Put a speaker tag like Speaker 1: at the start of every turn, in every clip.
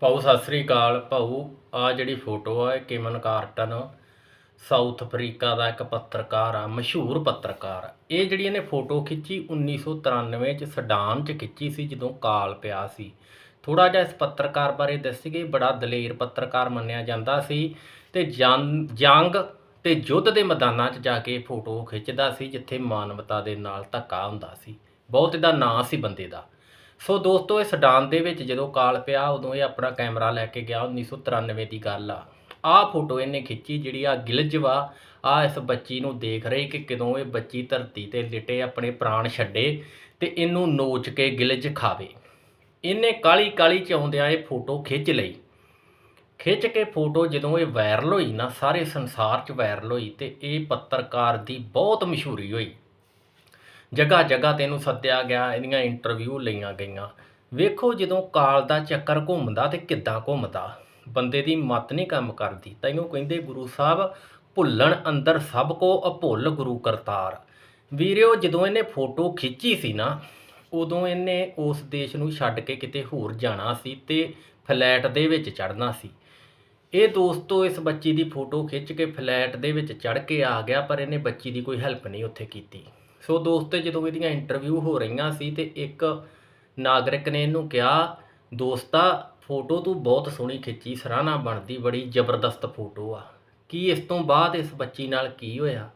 Speaker 1: ਭਾਊ, ਸਤਿ ਸ੍ਰੀ ਅਕਾਲ। ਭਾਊ ਆ ਜਿਹੜੀ ਫੋਟੋ ਆ, ਇਹ ਕੇਮਨ ਕਾਰਟਨ ਸਾਊਥ ਅਫਰੀਕਾ ਦਾ ਇੱਕ ਪੱਤਰਕਾਰ ਆ, ਮਸ਼ਹੂਰ ਪੱਤਰਕਾਰ ਇਹ ਜਿਹੜੀ ਇਹਨੇ ਫੋਟੋ ਖਿੱਚੀ 1993 ਚ ਸਡਾਨ ਚ ਖਿੱਚੀ ਸੀ, ਜਦੋਂ ਕਾਲ ਪਿਆ ਸੀ। ਥੋੜਾ ਜਿਹਾ ਇਸ ਪੱਤਰਕਾਰ ਬਾਰੇ ਦੱਸੀਏ ਬੜਾ ਦਲੇਰ ਪੱਤਰਕਾਰ ਮੰਨਿਆ ਜਾਂਦਾ ਸੀ ਤੇ ਜੰ- ਜੰਗ ਤੇ ਯੁੱਧ ਦੇ ਮੈਦਾਨਾਂ 'ਚ ਜਾ ਕੇ ਫੋਟੋ ਖਿੱਚਦਾ ਸੀ, ਜਿੱਥੇ ਮਾਨਵਤਾ ਦੇ ਨਾਲ ਧੱਕਾ ਹੁੰਦਾ ਸੀ। ਬਹੁਤ ਇਹਦਾ ਨਾਂ ਸੀ ਬੰਦੇ ਦਾ। ਸੋ ਦੋਸਤੋ, ਇਹ ਸਡਾਨ ਦੇ ਵਿੱਚ ਜਦੋਂ ਕਾਲ ਪਿਆ, ਉਦੋਂ ਇਹ ਆਪਣਾ ਕੈਮਰਾ ਲੈ ਕੇ ਗਿਆ 1993 ਦੀ ਗੱਲ ਆ। ਆਹ ਫੋਟੋ ਇਹਨੇ ਖਿੱਚੀ, ਜਿਹੜੀ ਆ ਗਿਲਜ ਵਾ, ਆ ਇਸ ਬੱਚੀ ਨੂੰ ਦੇਖ ਰਹੀ ਕਿ ਕਿਦੋਂ ਇਹ ਬੱਚੀ ਧਰਤੀ ਤੇ ਲਿਟੇ ਆਪਣੇ ਪ੍ਰਾਣ ਛੱਡੇ ਤੇ ਇਹਨੂੰ ਨੋਚ ਕੇ ਗਿਲਜ ਖਾਵੇ। ਇਹਨੇ ਕਾਲੀ ਕਾਲੀ ਚ ਆਉਂਦਿਆਂ ਇਹ ਫੋਟੋ ਖਿੱਚ ਲਈ। ਖਿੱਚ ਕੇ ਫੋਟੋ ਜਦੋਂ ਇਹ ਵਾਇਰਲ ਹੋਈ ਨਾ, ਸਾਰੇ ਸੰਸਾਰ 'ਚ ਵਾਇਰਲ ਹੋਈ ਤੇ ਇਹ ਪੱਤਰਕਾਰ ਦੀ ਬਹੁਤ ਮਸ਼ਹੂਰੀ ਹੋਈ। ਜਗ੍ਹਾ ਜਗ੍ਹਾ ਤੇ ਇਹਨੂੰ ਸੱਦਿਆ ਗਿਆ, ਇਹਦੀਆਂ ਇੰਟਰਵਿਊ ਲਈਆਂ ਗਈਆਂ। ਵੇਖੋ ਜਦੋਂ ਕਾਲ ਦਾ ਚੱਕਰ ਘੁੰਮਦਾ ਤੇ ਕਿੱਦਾਂ ਘੁੰਮਦਾ। ਬੰਦੇ ਦੀ ਮਤ ਨਹੀਂ ਕੰਮ ਕਰਦੀ। ਤੈਨੂੰ ਕਹਿੰਦੇ ਗੁਰੂ ਸਾਹਿਬ, ਭੁੱਲਣ ਅੰਦਰ ਸਭ ਕੋ ਅਭੁੱਲ ਗੁਰੂ ਕਰਤਾਰ। ਵੀਰਿਓ ਜਦੋਂ ਇਹਨੇ ਫੋਟੋ ਖਿੱਚੀ ਸੀ ਨਾ, ਉਦੋਂ ਇਹਨੇ ਉਸ ਦੇਸ਼ ਨੂੰ ਛੱਡ ਕੇ ਕਿਤੇ ਹੋਰ ਜਾਣਾ ਸੀ ਤੇ ਫਲੈਟ ਦੇ ਵਿੱਚ ਚੜਨਾ ਸੀ। ਇਹ ਦੋਸਤੋ, ਇਸ ਬੱਚੀ ਦੀ ਫੋਟੋ ਖਿੱਚ ਕੇ ਫਲੈਟ ਦੇ ਵਿੱਚ ਚੜ ਕੇ ਆ ਗਿਆ, ਪਰ ਇਹਨੇ ਬੱਚੀ ਦੀ ਕੋਈ ਹੈਲਪ ਨਹੀਂ ਉੱਥੇ ਕੀਤੀ। ਸੋ ਦੋਸਤੋ ਜਦੋਂ ਇਹਦੀਆਂ ਇੰਟਰਵਿਊ ਹੋ ਰਹੀਆਂ ਸੀ ਤੇ ਇੱਕ ਨਾਗਰਿਕ ਨੇ ਇਹਨੂੰ ਕਿਹਾ, ਦੋਸਤਾ ਫੋਟੋ ਤੂੰ ਬਹੁਤ ਸੋਹਣੀ ਖਿੱਚੀ, ਸਰਾਹਨਾ ਬਣਦੀ, ਬੜੀ ਜ਼ਬਰਦਸਤ ਫੋਟੋ ਆ। ਕੀ ਇਸ ਤੋਂ ਬਾਅਦ ਇਸ ਬੱਚੀ ਨਾਲ ਕੀ ਹੋਇਆ?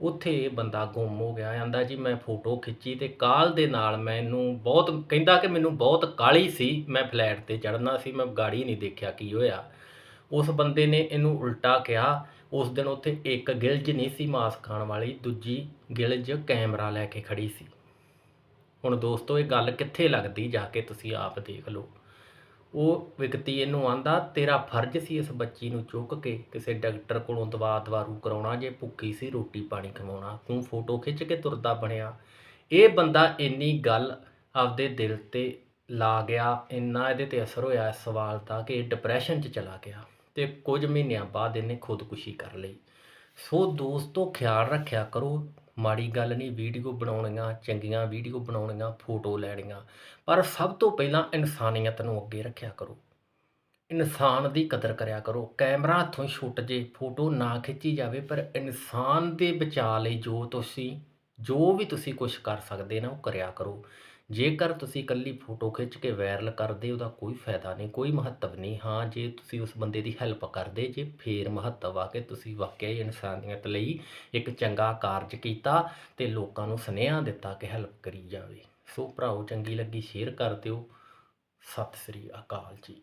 Speaker 1: ਉੱਥੇ ਇਹ ਬੰਦਾ ਗੁੰਮ ਹੋ ਗਿਆ, ਆਂਦਾ, ਜੀ, ਮੈਂ ਫੋਟੋ ਖਿੱਚੀ ਤੇ ਕਾਲ ਦੇ ਨਾਲ ਮੈਨੂੰ ਬਹੁਤ, ਕਹਿੰਦਾ ਕਿ ਮੈਨੂੰ ਬਹੁਤ ਕਾਲੀ ਸੀ, ਮੈਂ ਫਲੈਟ ਤੇ ਚੜਨਾ ਸੀ, ਮੈਂ ਗਾੜੀ ਨਹੀਂ ਦੇਖਿਆ ਕੀ ਹੋਇਆ। ਉਸ ਬੰਦੇ ਨੇ ਇਹਨੂੰ ਉਲਟਾ ਕਿਹਾ। ਉਸ ਦਿਨ ਉੱਥੇ ਇੱਕ ਗਿਲਜ ਨਹੀਂ ਸੀ ਮਾਸ ਖਾਣ ਵਾਲੀ, ਦੂਜੀ ਗਿਲਜ ਕੈਮਰਾ ਲੈ ਕੇ ਖੜੀ ਸੀ। ਹੁਣ ਦੋਸਤੋ, ਇਹ ਗੱਲ ਕਿੱਥੇ ਲੱਗਦੀ? ਜਾ ਕੇ ਤੁਸੀਂ ਆਪ ਦੇਖ ਲਓ। ਉਹ ਵਿਅਕਤੀ ਇਹਨੂੰ ਆਂਦਾ, ਤੇਰਾ ਫਰਜ਼ ਸੀ ਇਸ ਬੱਚੀ ਨੂੰ ਚੁੱਕ ਕੇ ਕਿਸੇ ਡਾਕਟਰ ਕੋਲੋਂ ਦਵਾ ਦਵਾਰੂ ਕਰਾਉਣਾ, ਜੇ ਭੁੱਖੀ ਸੀ ਰੋਟੀ ਪਾਣੀ ਖਵਾਉਣਾ। ਤੂੰ ਫੋਟੋ ਖਿੱਚ ਕੇ ਤੁਰਦਾ ਬਣਿਆ। ਇਹ ਬੰਦਾ ਇੰਨੀ ਗੱਲ ਆਪਦੇ ਦਿਲ ਤੇ ਲਾ ਗਿਆ, ਇੰਨਾ ਇਹਦੇ ਤੇ ਅਸਰ ਹੋਇਆ ਇਸ ਸਵਾਲ ਦਾ ਕਿ ਇਹ ਡਿਪਰੈਸ਼ਨ 'ਚ ਚਲਾ ਗਿਆ। ਤੇ ਕੁਝ ਮਹੀਨਿਆਂ ਬਾਅਦ ਇਹਨੇ ਖੁਦਕੁਸ਼ੀ ਕਰ ਲਈ। ਸੋ ਦੋਸਤੋ, ਖਿਆਲ ਰੱਖਿਆ ਕਰੋ, ਮਾੜੀ ਗੱਲ ਨਹੀਂ, ਵੀਡੀਓ ਬਣਾਉਣੀਆਂ, ਚੰਗੀਆਂ ਵੀਡੀਓ ਬਣਾਉਣੀਆਂ, ਫੋਟੋ ਲੈਣੀਆਂ, ਪਰ ਸਭ ਤੋਂ ਪਹਿਲਾਂ ਇਨਸਾਨੀਅਤ ਨੂੰ ਅੱਗੇ ਰੱਖਿਆ ਕਰੋ। ਇਨਸਾਨ ਦੀ ਕਦਰ ਕਰਿਆ ਕਰੋ। ਕੈਮਰਾ ਹੱਥੋਂ ਛੁੱਟ ਜੇ, ਫੋਟੋ ਨਾ ਖਿੱਚੀ ਜਾਵੇ, ਪਰ ਇਨਸਾਨ ਦੇ ਬਚਾਅ ਲਈ ਜੋ ਤੁਸੀਂ, ਜੋ ਵੀ ਤੁਸੀਂ ਕੁਝ ਕਰ ਸਕਦੇ ਨਾ, ਉਹ ਕਰਿਆ ਕਰੋ। ਜੇਕਰ ਤੁਸੀਂ ਇਕੱਲੀ ਫੋਟੋ ਖਿੱਚ ਕੇ ਵਾਇਰਲ ਕਰਦੇ ਉਹਦਾ ਕੋਈ ਫਾਇਦਾ ਨਹੀਂ, ਕੋਈ ਮਹੱਤਵ ਨਹੀਂ। ਹਾਂ, ਜੇ ਤੁਸੀਂ ਉਸ ਬੰਦੇ ਦੀ ਹੈਲਪ ਕਰਦੇ, ਜੇ ਫੇਰ ਮਹੱਤਵ ਆ ਕਿ ਤੁਸੀਂ ਵਾਕਿਆ ਹੀ ਇਨਸਾਨੀਅਤ ਲਈ ਇੱਕ ਚੰਗਾ ਕਾਰਜ ਕੀਤਾ ਤੇ ਲੋਕਾਂ ਨੂੰ ਸੁਨੇਹਾ ਦਿੱਤਾ ਕਿ ਹੈਲਪ ਕਰੀ ਜਾਵੇ। ਸੋ ਭਰਾਓ ਚੰਗੀ ਲੱਗੀ ਸ਼ੇਅਰ ਕਰ ਦਿਓ। ਸਤਿ ਸ੍ਰੀ ਅਕਾਲ ਜੀ।